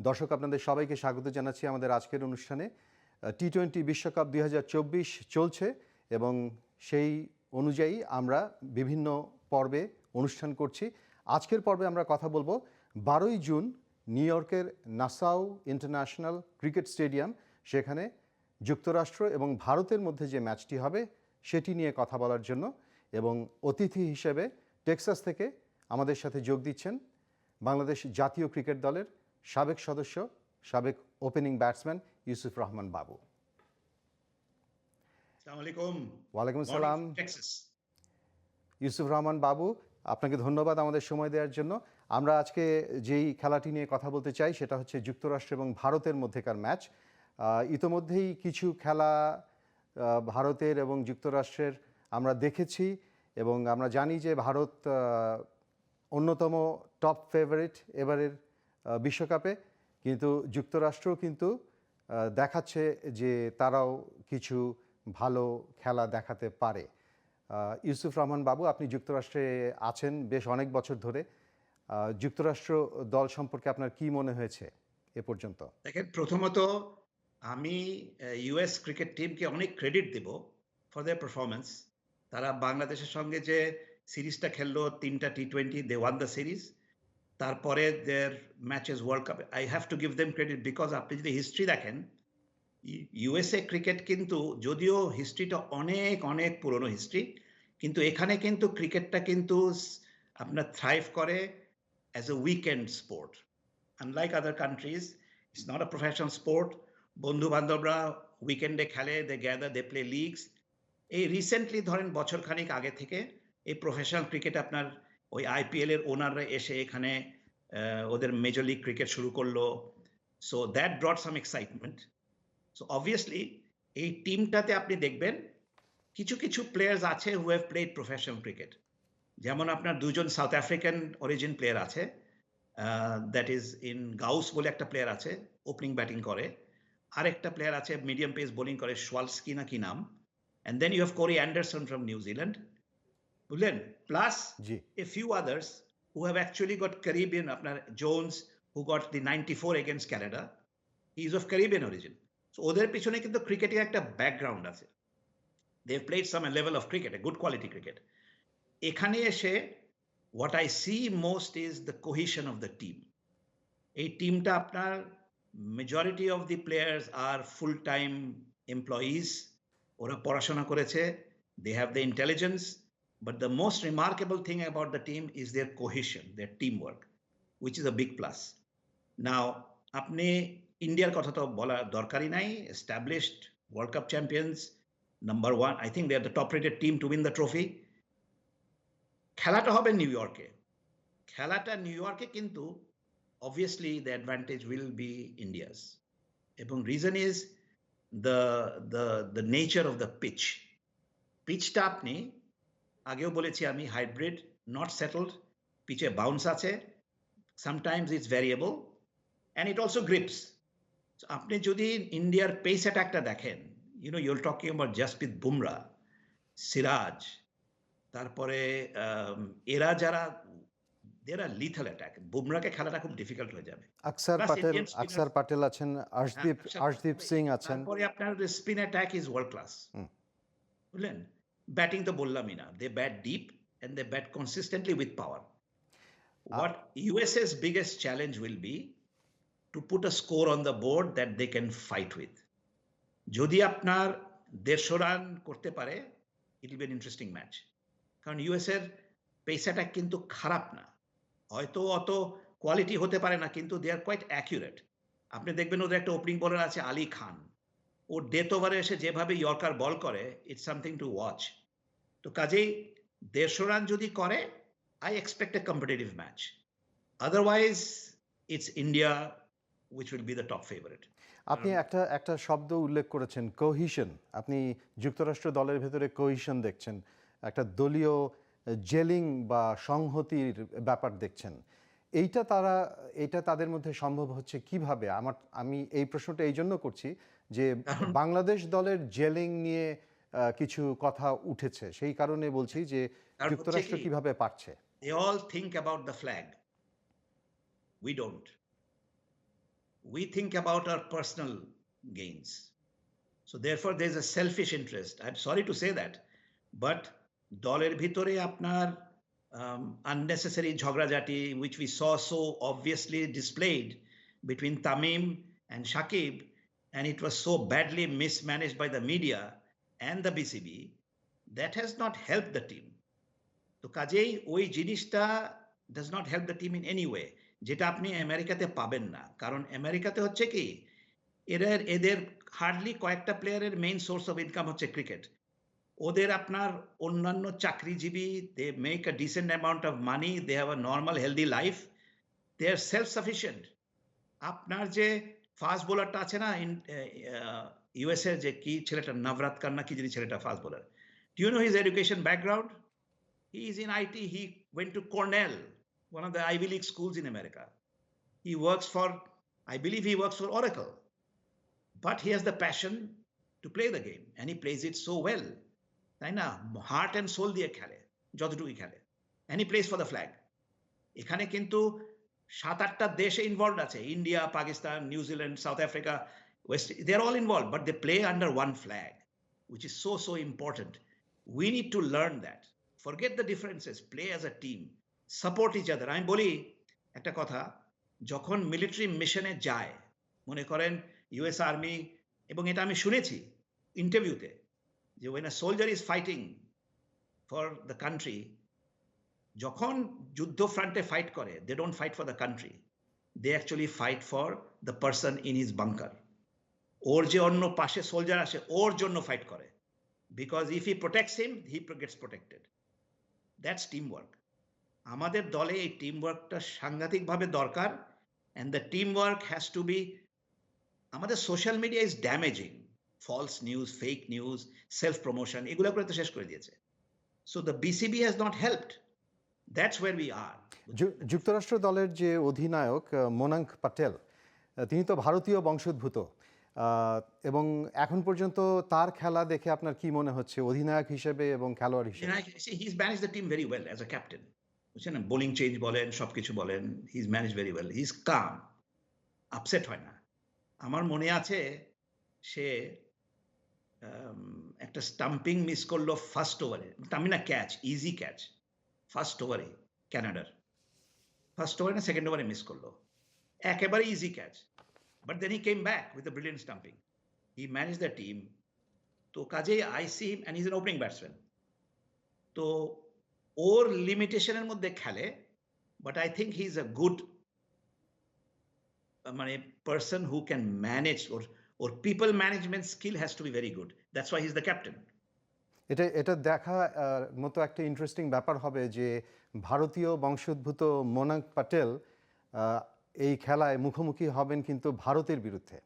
দর্শক, আপনাদের সবাইকে স্বাগত জানাচ্ছি আমাদের আজকের অনুষ্ঠানে। টি টোয়েন্টি বিশ্বকাপ দুই হাজার চব্বিশ চলছে এবং সেই অনুযায়ী আমরা বিভিন্ন পর্বে অনুষ্ঠান করছি। আজকের পর্বে আমরা কথা বলব বারোই জুন নিউ ইয়র্কের নাসাউ ইন্টারন্যাশনাল ক্রিকেট স্টেডিয়াম, সেখানে যুক্তরাষ্ট্র এবং ভারতের মধ্যে যে ম্যাচটি হবে সেটি নিয়ে কথা বলার জন্য এবং অতিথি হিসেবে টেক্সাস থেকে আমাদের সাথে যোগ দিচ্ছেন বাংলাদেশ জাতীয় ক্রিকেট দলের সাবেক সদস্য সাবেক ওপেনিং ব্যাটসম্যান ইউসুফ রহমান বাবু। ওয়ালাইকুম আসসালাম। ইউসুফ রহমান বাবু আপনাকে ধন্যবাদ আমাদের সময় দেওয়ার জন্য। আমরা আজকে যেই খেলাটি নিয়ে কথা বলতে চাই সেটা হচ্ছে যুক্তরাষ্ট্র এবং ভারতের মধ্যেকার ম্যাচ। ইতোমধ্যেই কিছু খেলা ভারতের এবং যুক্তরাষ্ট্রের আমরা দেখেছি এবং আমরা জানি যে ভারত অন্যতম টপ ফেভারিট এবারের বিশ্বকাপে। কিন্তু যুক্তরাষ্ট্র কিন্তু দেখাচ্ছে যে তারাও কিছু ভালো খেলা দেখাতে পারে। ইউসুফ রহমান বাবু, আপনি যুক্তরাষ্ট্রে আছেন বেশ অনেক বছর ধরে। যুক্তরাষ্ট্র দল সম্পর্কে আপনার কি মনে হয়েছে এ পর্যন্ত? দেখেন, প্রথমত আমি ইউএস ক্রিকেট টিমকে অনেক ক্রেডিট দেব ফর দেয়ার পারফরমেন্স তারা বাংলাদেশের সঙ্গে যে সিরিজটা খেললো, তিনটা T twenty, they won the series. তারপরে their matches World Cup I have to give them credit because আপনি যদি হিস্ট্রি দেখেন ইউএসএ ক্রিকেট কিন্তু যদিও হিস্ট্রিটা অনেক অনেক পুরনো হিস্ট্রি কিন্তু এখানে কিন্তু ক্রিকেটটা কিন্তু আপনার থ্রাইভ করে as a weekend sport unlike other countries it's not a professional sport বন্ধু বান্ধবরা উইকেন্ডে খেলে they gather they play leagues এই রিসেন্টলি ধরেন বছর খানিক আগে থেকে এই প্রফেশনাল ক্রিকেট আপনার ওই আইপিএল এর ওনাররা এসে এখানে ওদের মেজর লিগ ক্রিকেট শুরু করল। So that broad some excitement so obviously এই টিমটাতে আপনি দেখবেন কিছু কিছু প্লেয়ার্স আছে who have played professional cricket যেমন আপনার দুজন সাউথ আফ্রিকান অরিজিন প্লেয়ার আছে দ্যাট ইজ ইন গাউস বলে একটা প্লেয়ার আছে ওপেনিং ব্যাটিং করে। আরেকটা প্লেয়ার আছে মিডিয়াম পেস বোলিং করে সোয়ালস্কি না কি নাম। And then you have Corey Anderson from New Zealand বুঝলেন plus a few others who have actually got Caribbean, আপনার Jones, who got the 94 against Canada, he is of Caribbean origin. So ওদের পিছনে কিন্তু ক্রিকেটের একটা ব্যাকগ্রাউন্ড আছে। They played some level of cricket a good quality cricket এখানে এসে what I see most is the cohesion of the team এই টিমটা আপনার majority of the players are full time employees ওরা পড়াশোনা করেছে। They have the intelligence But the most remarkable thing about the team is their cohesion, their teamwork, which is a big plus. Now, আপনি ইন্ডিয়ার কথা তো বলা দরকারই নাই established world cup champions number one I think they are the top rated team to win the trophy খেলাটা হবে new ইয়র্কে খেলাটা নিউ ইয়র্কে কিন্তু obviously the advantage will be India's এবং reason is the the the nature of the pitch পিচটা আপনি আগেও বলেছি আমি হাইব্রিড নট সেটেলড পিচে বাউন্স আছে sometimes it's variable and it also grips আপনি যদি ইন্ডিয়ার পেস অ্যাটাকটা দেখেন you know you're talking about Jasprit Bumrah Siraj তারপরে আম, এরা যারা এরা লিথাল অ্যাটাক বুমরাকে খেলাটা খুব ডিফিকাল্ট হয়ে যাবে। আকসার পাটেল আকসার পাটেল আছেন আর্শদীপ হ্যাঁ, আর্শদীপ সিং আছেন। তারপরে আপনার spin attack is World class বুঝলেন? ব্যাটিং তো বললামই না। They bat deep and they bat consistently with power what US's biggest challenge will be to put a score on the board that they can fight with. যদি আপনার দেড়শো run করতে পারে it will be interesting match কারণ US এর pace attack কিন্তু খারাপ না। হয়তো অত কোয়ালিটি হতে পারে না কিন্তু দে আর কোয়াইট অ্যাকিউরেট আপনি দেখবেন ওদের একটা ওপেনিং বোলার আছে আলী খান। ও ডেথ ওভারে এসে যেভাবে ইয়র্কার বল করে ইটস সামথিং টু ওয়াচ তো কাজেই দেড়শো রান যদি করে I expect a competitive match Otherwise, it's India which will be the top favorite. আপনি একটা একটা শব্দ উল্লেখ করেছেন কোহিশন আপনি যুক্তরাষ্ট্র দলের ভেতরে কোহিশন দেখছেন একটা দলীয় জেলিং বা সংহতির ব্যাপার দেখছেন। এইটা তারা এটা তাদের মধ্যে সম্ভব হচ্ছে কীভাবে আমার আমি এই প্রশ্নটা এই জন্য করছি যে বাংলাদেশ দলের জেলিং নিয়ে কিছু কথা উঠেছে সেই কারণে বলছি যে যুক্তরাষ্ট্র কীভাবে পারছে They all think about the flag. We don't. we think about our personal gains. So therefore, there's a selfish interest. I'm sorry to say that, but দলের ভিতরে আপনার um, unnecessary ঝগড়াঝাটি, which we saw so obviously displayed between Tamim and Shakib, and it was so badly mismanaged by the media and the BCB, that has not helped the team. তো কাজেই ওই জিনিসটা does not help the team in any way যেটা আপনি আমেরিকাতে পাবেন না কারণ আমেরিকাতে হচ্ছে কি এদের এদের হার্ডলি কয়েকটা প্লেয়ারের মেইন সোর্স অফ ইনকাম হচ্ছে ক্রিকেট ওদের আপনার অন্যান্য চাকরিজীবী they make a decent amount of money they have a normal healthy life they are self sufficient আপনার যে ফাস্ট বোলারটা আছে না ইন ইউএসএ যে কি ছেলেটা নবরাত কান্না কি যিনি ছেলেটা fast bowler do you know his education background He is in IT. He went to Cornell, one of the Ivy League schools in America. He works for, I believe he works for Oracle. But he has the passion to play the game and he plays it so well. তাই না? Heart and soul দিয়ে খেলে, যতটুকুই খেলে। And he plays for the flag এখানে কিন্তু সাত আটটা দেশে ইনভলভ আছে। India Pakistan New Zealand South Africa West they are all involve but they play under one flag is so so important we need to learn that forget the differences play as a team support each other আমি বলি একটা কথা, যখন military মিশনে যায়, মনে করেন US army এবং এটা আমি শুনেছি ইন্টারভিউতে when a soldier is fighting for the country যখন যুদ্ধ ফ্রন্টে ফাইট করে they don't fight for the country they actually fight for the person in his bunker ওর যে অন্য পাশে সোলজার আসে, ওর জন্য ফাইট করে। Because if he protects him he gets protected that's team work আমাদের দলে এই টিম ওয়ার্কটা সাংঘাতিকভাবে দরকার। And the team work has to be আমাদের social media is damaging false news fake news self promotion এগুলো করে তো শেষ করে দিয়েছে। So the BCB has not helped that's where we are যুক্তরাষ্ট্র দলের যে অধিনায়ক মোনাঙ্ক পাটেল তিনি তো ভারতীয় বংশোদ্ভূত। এবং এখন পর্যন্ত তার খেলা দেখে আপনার কি মনে হচ্ছে? অধিনায়ক হিসেবে এবং খেলোয়াড় হিসেবে? His manage the team very well as a captain বুঝছেন বোলিং চেঞ্জ বলেন সব কিছু বলেন his manage very well his calm upset হয় না। আমার মনে আছে সে একটা স্টাম্পিং মিস করল ফার্স্ট ওভারে আমি না ক্যাচ ইজি ক্যাচ ফার্স্ট ওভারে ক্যানাডার ফার্স্ট ওভারে না সেকেন্ড ওভারে মিস করল। একেবারে easy catch but then he came back with the brilliant stumping he manage the team তো কাজেই I see him and is an opening batsman তো ওর লিমিটেশনের মধ্যে খেলে but I think he is a good মানে পার্সন হু ক্যান ম্যানেজ ওর ওর people management skill has to be very good that's why is the captain এটা এটা দেখা মতো একটা ইন্টারেস্টিং ব্যাপার হবে যে ভারতীয় বংশোদ্ভূত মোনাঙ্ক পাটেল এই খেলায় মুখোমুখি হবেন কিন্তু ভারতের বিরুদ্ধে।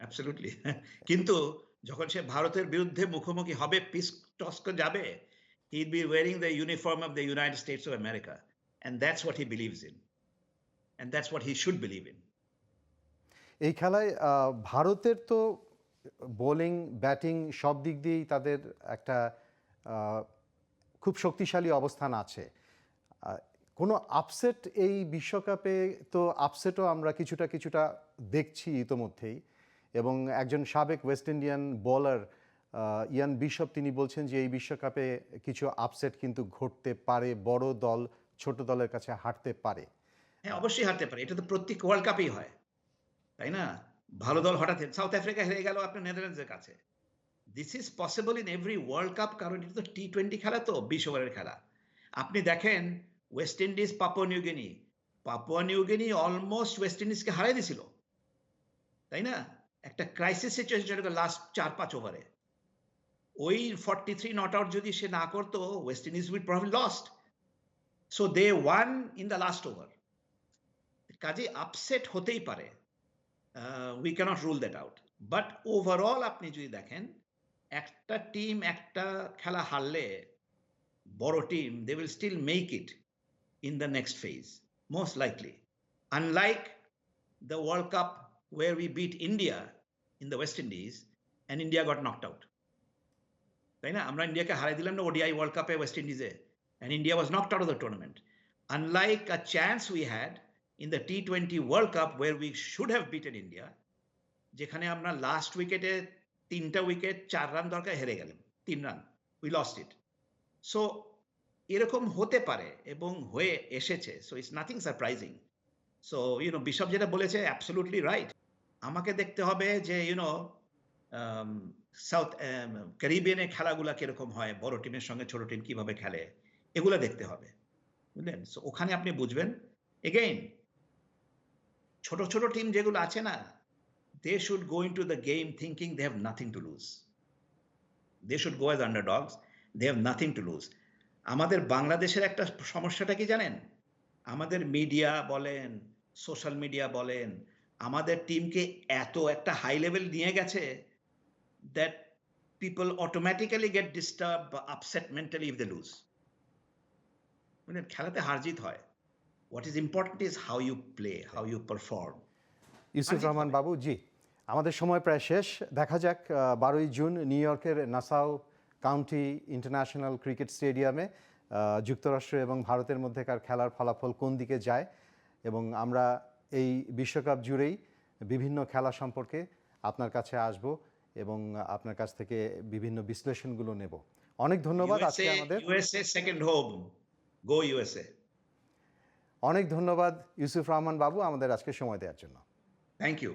অ্যাবসলিউটলি কিন্তু যখন সে ভারতের বিরুদ্ধে মুখোমুখি হবে পিস টস্ক যাবে he be wearing the uniform of the United States of America and that's what he believes in and that's what he should believe in এই খেলায় ভারতের তো বোলিং, ব্যাটিং সব দিক দিয়েই তাদের একটা খুব শক্তিশালী অবস্থান আছে। কোনো আপসেট এই বিশ্বকাপে তো আপসেটও আমরা কিছুটা কিছুটা দেখছি ইতোমধ্যেই। এবং একজন সাবেক West Indian bowler Ian Bishop, তিনি বলছেন যে এই বিশ্বকাপে কিছু আপসেট কিন্তু ঘটতে পারে, বড় দল ছোট দলের কাছে হারতে পারে। হ্যাঁ অবশ্যই হারতে পারে। এটা তো প্রত্যেক ওয়ার্ল্ড কাপেই হয়। তাই না? ভালো দল হঠাৎ সাউথ আফ্রিকা হেরে গেল আপনার নেদারল্যান্ডসের কাছে। This is possible in every World Cup কারণ এটা তো টি টোয়েন্টি খেলা তো, বিশ ওভারের খেলা। আপনি দেখেন West Indies Papua New Guinea Papua New Guinea almost West ইন্ডিজকে হারাই দিছিল। তাই না? একটা ক্রাইসিস সিচুয়েশন লাস্ট চার পাঁচ ওভারে। ওই ফর্টি থ্রি নট আউট যদি সে না করতো West Indies would probably lost so they won in the last over কাজে আপসেট হতেই পারে। We can't rule that out but overall আপনি যদি দেখেন, একটা টিম একটা খেলা হারলে বড় team they will still make it in the next phase most likely unlike the World Cup where we beat India in the West Indies and India got knocked out তাই না? আমরা ইন্ডিয়াকে হারাই দিলাম না ওডিআই ওয়ার্ল্ড কাপে West ইন্ডিজে and India was knocked out of the tournament unlike a chance we had in the T20 World Cup where we should have beaten India, যেখানে আমরা লাস্ট উইকেটে তিনটা উইকেট চার রান দরকার হেরে গেলাম। তিন run we lost it so এরকম হতে পারে এবং হয়ে এসেছে। So it's nothing surprising so you know Bishop যেটা বলেছে অ্যাবসলুটলি রাইট আমাকে দেখতে হবে যে ইউনো সাউথ ক্যারিবিয়ানের খেলাগুলো কীরকম হয় বড় টিমের সঙ্গে ছোট টিম কীভাবে খেলে এগুলো দেখতে হবে। বুঝলেন? সো ওখানে আপনি বুঝবেন। এগেইন ছোট ছোট টিম যেগুলো আছে না they should go into the game thinking they have nothing to lose they should go as underdogs they have nothing to lose আমাদের বাংলাদেশের একটা সমস্যাটা কি জানেন? আমাদের মিডিয়া বলেন সোশ্যাল মিডিয়া বলেন, আমাদের টিমকে এত একটা হাই লেভেল নিয়ে গেছে that people automatically get disturb বা upset mentally if they lose মানে খেলাতে হার জিত হয়। What is important is how you play how you perform Yusuf Rahman Babu ji. আমাদের সময় প্রায় শেষ। দেখা যাক বারোই জুন নিউ ইয়র্কের নাসাউ কাউন্টি ইন্টারন্যাশনাল ক্রিকেট স্টেডিয়ামে যুক্তরাষ্ট্র এবং ভারতের মধ্যেকার খেলার ফলাফল কোন দিকে যায়। এবং আমরা এই বিশ্বকাপ জুড়েই বিভিন্ন খেলা সম্পর্কে আপনার কাছে আসব এবং আপনার কাছ থেকে বিভিন্ন বিশ্লেষণগুলো নেব। অনেক ধন্যবাদ আজকে আমাদের। USA second home. Go USA অনেক ধন্যবাদ ইউসুফ রহমান বাবু আমাদের আজকে সময় দেওয়ার জন্য। Thank you